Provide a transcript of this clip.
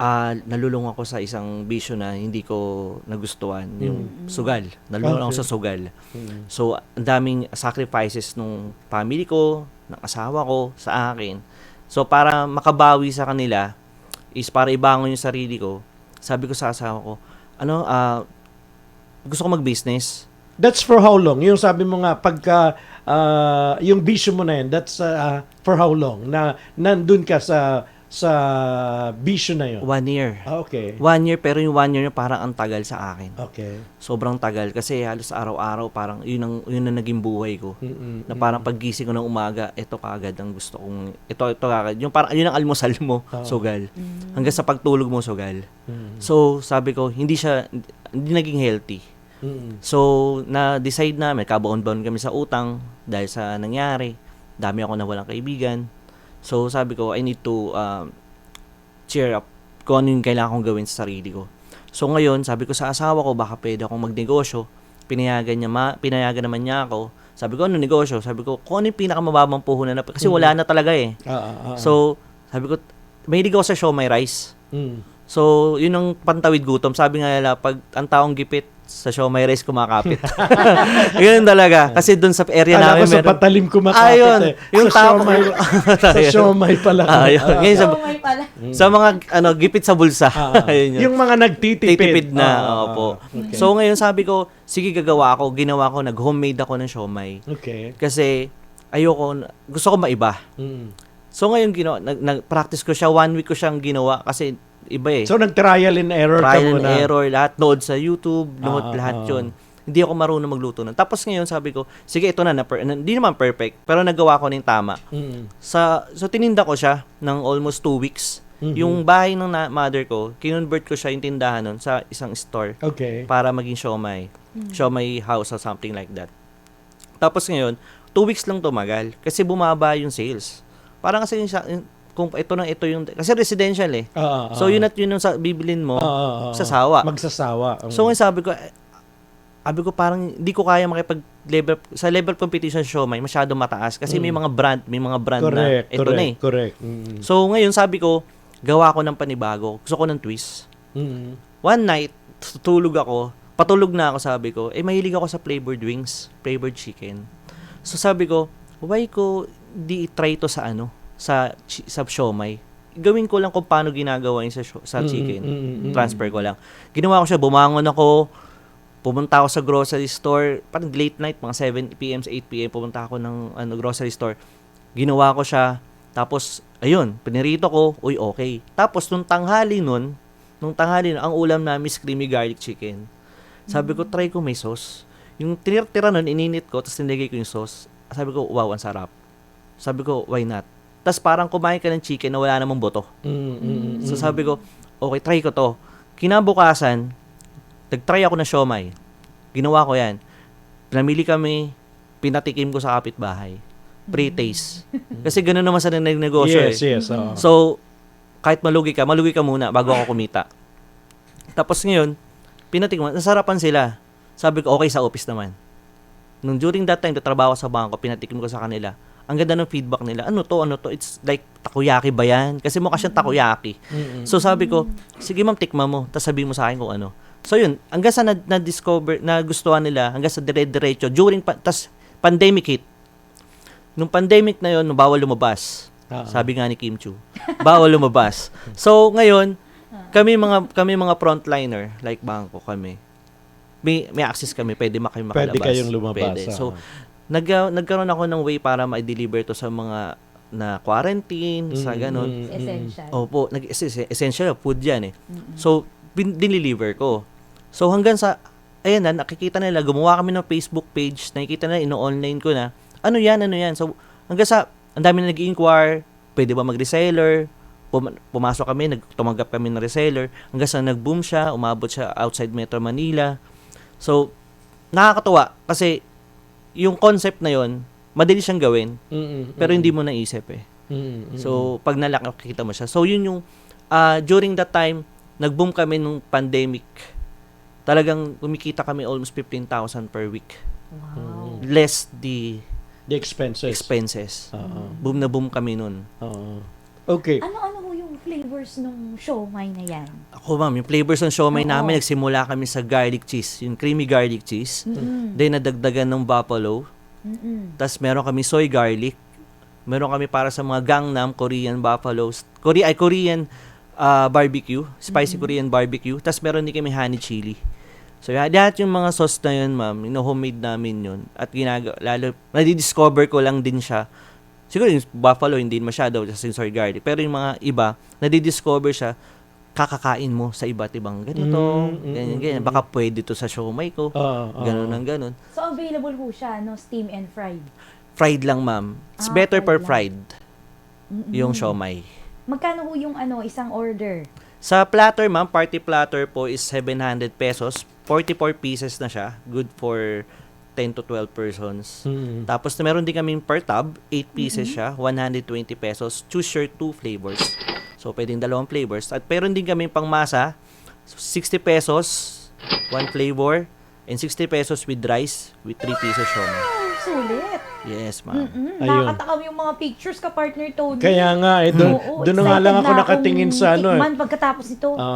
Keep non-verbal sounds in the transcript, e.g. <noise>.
ah nalulung ako sa isang bisyo na hindi ko nagustuhan, yung sugal. Nalulung ako Okay. sa sugal. Mm. So, ang daming sacrifices nung family ko, ng asawa ko, sa akin. So, para makabawi sa kanila, is para ibangon yung sarili ko, sabi ko sa asawa ko, ano, ah, gusto ko mag-business. That's for how long? Yung sabi mo nga, pagka, ah, yung bisyo mo na yan, that's ah, for how long? Na nandun ka sa sa bisyo na yun? One year. Ah, okay. One year, pero yung one year na parang ang tagal sa akin. Okay. Sobrang tagal. Kasi halos araw-araw, parang yun ang, yun ang naging buhay ko. Mm-mm. Na parang paggising ko ng umaga, ito kaagad ang gusto kong, ito, ito kaagad. Yung parang, yun ang almusal mo, Oo. sugal. Hanggang sa pagtulog mo, sugal. Mm. So, sabi ko, hindi siya, hindi naging healthy. Mm-mm. So, na-decide namin, kabaon-baon kami sa utang dahil sa nangyari. Dami ako na walang kaibigan. So, sabi ko, I need to um, cheer up kung ano yung kailangan kong gawin sa sarili ko. So, ngayon, sabi ko sa asawa ko, baka pwede akong magnegosyo. Pinayagan, niya ma, pinayagan naman niya ako. Sabi ko, ano negosyo? Sabi ko, kung ano yung pinakamababang puhunan na, kasi wala na talaga eh. Ah, ah. So, sabi ko, mahilig ako sa show my rice. Mm. So, yun ang pantawid gutom. Sabi nga nila, pag ang taong gipit sa show may rice kumakapit. <laughs> yun talaga. Kasi dun sa area Alam namin ko sa patalim kumakapit Ayun, eh. yung sa tao. siomay, <laughs> sa siomay pala. Ayun. Ah, Ngayon sa, may pala. sa mga ano, gipit sa bulsa. ah, ah. <laughs> Ayun yun. yung mga nagtitipid. Titipid na. Ah, ah, opo. okay. So, ngayon sabi ko, sige gagawa ako. Ginawa ko, nag-homemade ako ng siomay. okay. Kasi, ayoko, gusto ko maiba. Mm. So, ngayon, ginawa, nag, nag-practice ko siya. One week ko siyang ginawa kasi iba eh. So nag-trial and error ka trial and muna. error, lahat nood sa YouTube, nood Ah, lahat ah. 'yun. Hindi ako marunong magluto nun. Tapos ngayon sabi ko, sige ito na, na hindi naman perfect, pero nagawa ko ng tama. Mm. Sa so tininda ko siya ng almost two weeks. Mhm. Yung bahay ng na- mother ko, kinonvert ko siya yung tindahan nun sa isang store Okay. para maging siomay. Siomay house or something like that. Tapos ngayon, two weeks lang tumagal kasi bumaba yung sales. Parang kasi yung- kung ito na ito yung kasi residential eh. Ah, ah, So ah. yun at yun yung sa bibilin mo. Ah, ah. sasawa. Magsasawa. Mm. So ngayon sabi ko, eh, sabi ko parang hindi ko kaya makipag level sa level competition show may masyado mataas kasi may mga brand, may mga brand correct, na ito correct, na eh. correct. Mm. So ngayon sabi ko, gawa ko ng panibago. Gusto ko ng twist. Mm. One night, tutulog ako. Patulog na ako sabi ko, eh mahilig ako sa flavored wings, flavored chicken. So sabi ko, why ko di try to sa ano, sa sa siomay. Gawin ko lang kung paano ginagawa yun sa, sa Mm, chicken. mm, mm, mm. Transfer ko lang. Ginawa ko siya, bumangon ako, pumunta ako sa grocery store, parang late night, mga 7 p.m. sa 8 p.m. pumunta ako ng ano, grocery store. Ginawa ko siya, tapos, ayun, pinirito ko, uy, okay. Tapos, nung tanghali nun, nung tanghali nun, ang ulam namin is creamy garlic chicken. Sabi ko, try ko may sauce. Yung tinirtira nun, ininit ko, tapos nilagay ko yung sauce. Sabi ko, wow, ang sarap. Sabi ko, why not? Tapos parang kumain ka ng chicken na wala namang buto. Mm, mm, mm, So sabi ko, okay, try ko to. Kinabukasan, nag-try ako ng siomay. Ginawa ko yan. Pinamili kami, pinatikim ko sa kapitbahay. Pre-taste. Kasi ganoon naman sa nagnegosyo yes, eh. yes. oo. So, kahit malugi ka, malugi ka muna bago ako kumita. Tapos ngayon, pinatikim ko, nasarapan sila. Sabi ko, okay sa office naman. Nung during that time, tatrabaho sa bangko, pinatikim ko sa kanila. Ang ganda ng feedback nila. Ano to, ano to? It's like takoyaki ba yan? Kasi mukha siyang takoyaki. Mm, mm. So sabi ko, sige ma'am, tikma mo. Tapos sabihin mo sa akin kung ano. So yun, hanggang sa na- na-discover, na gustuhan nila, hanggang sa dire-diretso, during, pa, tas pandemic hit. Nung pandemic na yun, bawal lumabas. Ah, ah. Sabi nga ni Kim Chu, bawal lumabas. <laughs> So ngayon, kami mga kami mga frontliner, like bangko kami. May, may access kami, pwede ma kayo makalabas. Pwede kayong lumabas. Pwede. ah. So, nag, nagkaroon ako ng way para ma-deliver to sa mga na quarantine, sa Mm, ganun. mm, mm. Essential. Opo, nag essential food 'yan eh. So, bin, dineliver ko. So hanggang sa ayan na nakikita nila gumawa kami ng Facebook page, nakikita nila ino-online ko na. Ano 'yan, ano 'yan. So hanggang sa ang dami na nag-inquire, pwede ba mag-reseller? Pum- pumasok kami, nagtumanggap kami ng reseller. Hanggang sa nag-boom siya, umabot siya outside Metro Manila. So nakakatuwa kasi yung concept na 'yon, madali siyang gawin, Mm, mm, pero hindi mo naisip eh. Mm, mm, mm. So, pag nalaki, makikita mo siya. So, yun yung, ah, during that time, nag-boom kami nung pandemic. Talagang kumikita kami almost 15,000 per week. Wow. Less the the expenses. expenses. Oo. Boom na boom kami nun. Oo. Okay. Ano-ano ho yung flavors nung siomay na yan? Ako ma'am, yung flavors ng siomay Oo. namin, nagsimula kami sa garlic cheese, yung creamy garlic cheese. Mm-mm. Then nadagdagan ng buffalo. Mm-mm. Tapos meron kami soy garlic. Meron kami para sa mga Gangnam, Korean buffaloes. Korea, ay Korean ah, barbecue. Spicy Korean barbecue. Tapos meron din kami honey chili. So yeah, lahat yung mga sauce na yun, ma'am, ino-homemade namin yun. At ginagawa, lalo, nadidiscover ko lang din siya. Siguro yung buffalo, hindi masyado, yung soy garlic. Pero yung mga iba, nadidiscover siya, kakakain mo sa iba't ibang ganito, Mm, mm, ganyan, mm, ganyan. mm. Baka pwede to sa siomay ko. Oo, oo. Ganun ang ganun. So, available po siya, no? Steam and fried. Fried lang, ma'am. It's Ah, better per fried fried, Mm-mm. yung siomay. Magkano po yung ano, isang order? Sa platter, ma'am, party platter po is 700 pesos. 44 pieces na siya. Good for 10 to 12 persons. Mm. Tapos na meron din kaming per tub, 8 pieces siya, 120 pesos. Choose your two flavors. So, pwedeng dalawang flavors. At meron din kaming pangmasa, 60 pesos, one flavor, and 60 pesos with rice, with 3 pieces siomay. Sulit. Yes, ma'am. Mm-mm. Ayun. Nakakatakam yung mga pictures ka, partner Tony. Kaya nga, eh, doon, Oo, doon na nga excited lang ako na nakatingin sa ano. eh. tikman pagkatapos nito. Ah,